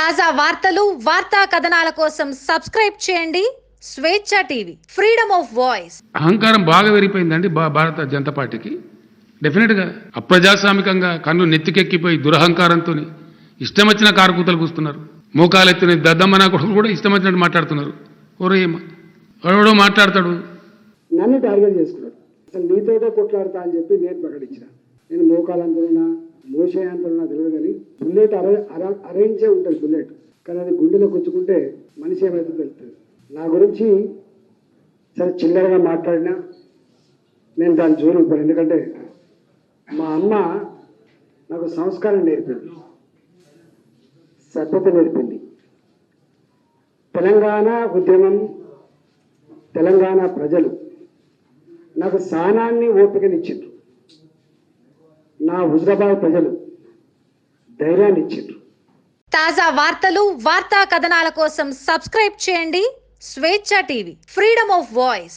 తాజా వార్తలు వార్తా కథనాల కోసం సబ్స్క్రైబ్ చేయండి. స్వేచ్ఛ టీవీ ఫ్రీడమ్ ఆఫ్ వాయిస్. అహంకారం బాగా పెరిగిపోయిందండి భా- భారత జనతా పార్టీకి. డెఫినెట్గా అప్రజాస్వామికంగా కన్ను నెత్తికెక్కిపోయి దురహంకారంతో ఇష్టం వచ్చిన కారుకూతలు కూస్తున్నారు. మోకాలెత్తిన దద్దమ్మ నా కొడుకు కూడా ఇష్టం వచ్చినట్టు మాట్లాడుతున్నారు. ఓరేయమ్మ ఎవడో మాట్లాడతాడు. నన్ను టార్గెట్ చేసుకున్నాడు. అసలు నీతోటే కొట్లాడతా అని చెప్పి నేను ప్రకటించిన. నేను మోకాలంతరున్నా మోసేయంతరున్నా తెలియదు కానీ బుల్లెట్ అరే అరేంజే ఉంటుంది బుల్లెట్. కానీ అది గుండెలో గుచ్చుకుంటే మనిషి ఏమైతే తెలుస్తుంది? నా గురించి సరే చిల్లరగా మాట్లాడినా నేను దాని జోలికి ఎందుకంటే మా అమ్మ నాకు సంస్కారం నేర్పింది. సభ్యత నేర్పింది. తెలంగాణ ఉద్యమం తెలంగాణ ప్రజలు నాకు సానాన్ని ఓపికనిచ్చిండ్రు. నా హుజరాబాద్ ప్రజలు ధైర్యాన్ని ఇచ్చిండ్రు. తాజా వార్తలు వార్తా కథనాల కోసం సబ్స్క్రైబ్ చేయండి. స్వేచ్ఛ టీవీ ఫ్రీడమ్ ఆఫ్ వాయిస్.